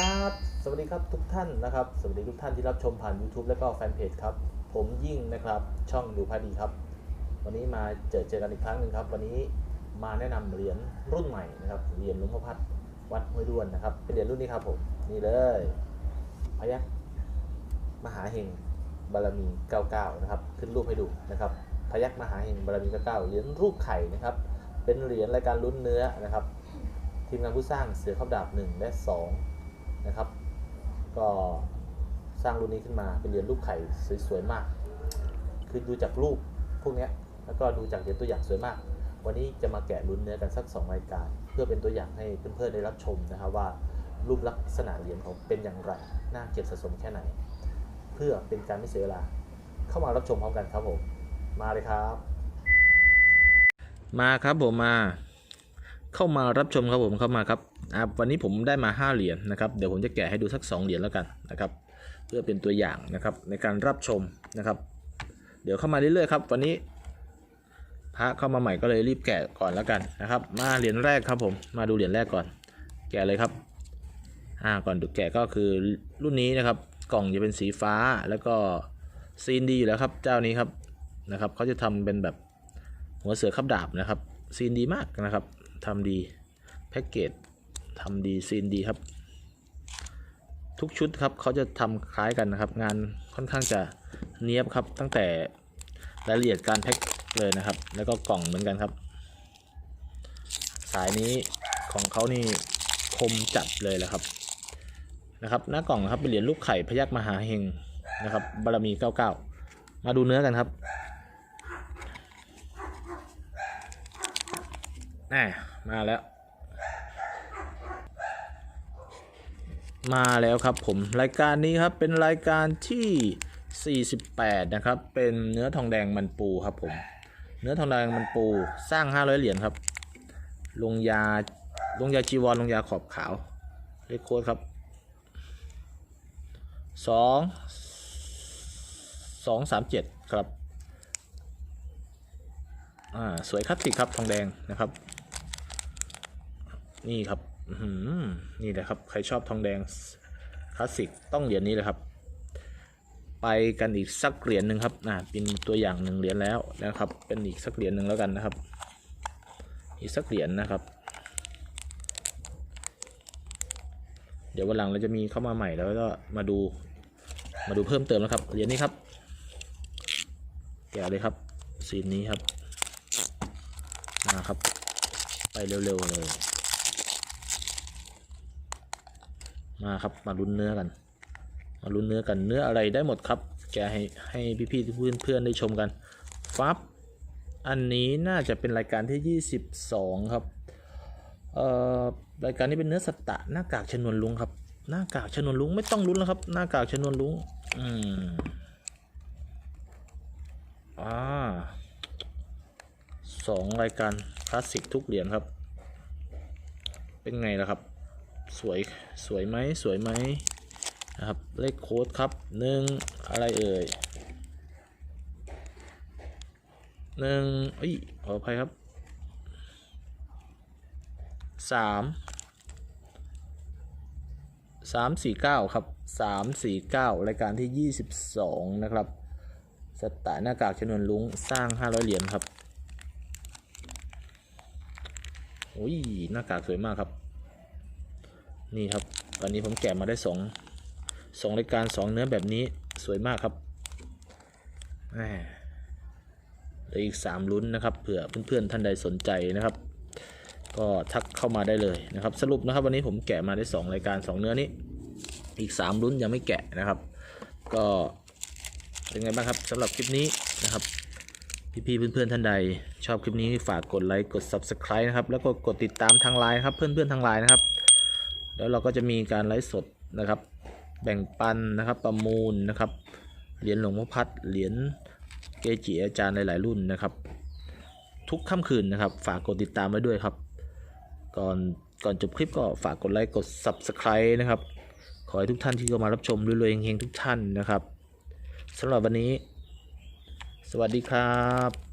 ครับ สวัสดีครับทุกท่านนะครับ สวัสดีทุกท่านที่รับชมผ่าน YouTube และก็แฟนเพจครับ ผมยิ่งนะครับช่องดูพาดีครับ วันนี้มาเจอเจอกันอีกครั้งหนึ่งครับ วันนี้มาแนะนำเหรียญรุ่นใหม่นะครับเหรียญหลวงพ่อพัดวัดห้วยด้วนนะครับ เป็นเหรียญรุ่นนี้ครับผมนี่เลยพยักมหาเฮงบารมี99นะครับขึ้นรูปให้ดูนะครับพยักมหาเฮงบารมี99เหรียญรูปไข่นะครับ เป็นเหรียญรายการลุ้นเนื้อนะครับทีมงานผู้สร้างเสือข้าดาบ1และ2 นะครับ ก็สร้างรุ่นนี้ขึ้นมาเป็นเหรียญรูปไข่สวยๆมาก คือดูจากรูปพวกนี้แล้วก็ดูจากเหรียญตัวอย่างสวยมาก วันนี้จะมาแกะลุ้นเนื้อกันสัก 2 รายการ เพื่อเป็นตัวอย่างให้เพื่อนๆได้รับชมนะครับว่ารูปลักษณะเหรียญของเป็นอย่างไร น่าเก็บสะสมแค่ไหน เพื่อเป็นการไม่เสียเวลา เข้ามารับชมพร้อมกันครับผม มาเลยครับ มาครับผมมา เข้ามารับชมครับผมเข้ามาครับ อ่าวันนี้ผมได้มา 5 เหรียญนะครับเดี๋ยวผมจะแกะให้ดูสัก 2 เหรียญแล้วกันนะครับเพื่อเป็นตัวอย่างนะครับในการรับชมนะครับ เดี๋ยวเข้ามาเรื่อยๆครับ วันนี้พระเข้ามาใหม่ก็เลยรีบแกะก่อนแล้วกันนะครับ มาเหรียญแรกครับผมมาดูเหรียญแรกก่อน แกะเลยครับอ่าก่อนดูแกะก็คือรุ่นนี้นะครับ กล่องจะเป็นสีฟ้าแล้วก็ซีนดีอยู่แล้วครับเจ้านี้ครับนะครับเขาจะทำเป็นแบบหัวเสือขับดาบนะครับซีนดีมากนะครับทำดีแพ็กเกจ ทำดีซีนดีครับ ทุกชุดครับเขาจะทำคล้ายกันนะครับ งานค่อนข้างจะเนียบครับ ตั้งแต่รายละเอียดการแพ็คเลยนะครับ แล้วก็กล่องเหมือนกันครับ สายนี้ของเขานี่คมจัดเลยแหละครับนะครับหน้ากล่องนะครับเป็นเหรียญลูกไข่พยักมหาเฮงนะครับบารมี 99 มาดูเนื้อกันครับแหมมาแล้ว มาแล้วครับผมรายการนี้ครับเป็นรายการที่ 48 นะครับ เป็นเนื้อทองแดงมันปูครับผม เนื้อทองแดงมันปูสร้าง 500 เหรียญครับ ลงยาลงยาจีวรลงยาขอบขาวเลขโค้ดครับสองสองสามเจ็ดครับอ่าสวยคลาสสิกครับทองแดงนะครับ นี่ครับ นี่แหละครับ ใครชอบทองแดงคลาสสิกต้องเหรียญนี้เลยครับ ไปกันอีกสักเหรียญหนึ่งครับอ่าเป็นตัวอย่างหนึ่งเหรียญแล้วนะครับ เป็นอีกสักเหรียญหนึ่งแล้วกันนะครับ อีกสักเหรียญนะครับ เดี๋ยววันหลังเราจะมีเข้ามาใหม่แล้วก็มาดูมาดูเพิ่มเติมนะครับเหรียญนี้ครับแกะเลยครับสีนี้ครับมาครับ ไปเร็วๆเลย มาครับมาลุ้นเนื้อกัน มาลุ้นเนื้อกันเนื้ออะไรได้หมดครับ แกะให้ให้พี่ๆเพื่อนเพื่อนๆได้ชมกันฟับอันนี้น่าจะเป็นรายการที่ 22 ครับเอ่อรายการนี้เป็นเนื้อสตะหน้ากากชนวนลุงครับหน้ากากชนวนลุงไม่ต้องลุ้นแล้วครับหน้ากากชนวนลุงอืมอ่าสองรายการคลาสสิกทุกเหรียญครับ เป็นไงล่ะครับ สวยสวยไหมสวยไหมนะครับเลขโค้ดครับหนึ่งอะไรเอ่ยหนึ่งเอ้ยขออภัยครับสามสามสี่เก้าครับสามสี่เก้ารายการที่ยี่สิบสองนะครับสไตล์หน้ากากชนวนลุงสร้างห้าร้อยเหรียญครับโอ้ยหน้ากากสวยมากครับ นี่ครับตอนนี้ผมแกะมาได้สองสองรายการสองเนื้อแบบนี้สวยมากครับแหมเหลืออีกสามลุ้นนะครับเผื่อเพื่อนๆท่านใดสนใจนะครับ ก็ทักเข้ามาได้เลยนะครับ สรุปนะครับวันนี้ผมแกะมาได้2รายการ2เนื้อนี้ อีก3ลุ้นยังไม่แกะนะครับ ก็เป็นไงบ้างครับสำหรับคลิปนี้นะครับพี่ๆเพื่อนๆท่านใด ชอบคลิปนี้ฝากกดไลค์กด Subscribe นะครับแล้วก็กดติดตามทางไลน์ครับเพื่อนๆทางไลน์นะครับ แล้วเราก็จะมีการไลฟ์สดนะครับ แบ่งปันนะครับประมูลนะครับเหรียญหลวงพ่อพัดเหรียญเกจิอาจารย์หลาย ๆ รุ่นนะครับ ทุกค่ำคืนนะครับ ฝากกดติดตามไว้ด้วยครับ ก่อนก่อนจบคลิปก็ฝากกดไลค์กด Subscribe นะครับ ขอให้ทุกท่านที่เข้ามารับชมรวยๆเฮงๆทุกท่านนะครับสำหรับวันนี้ สวัสดีครับ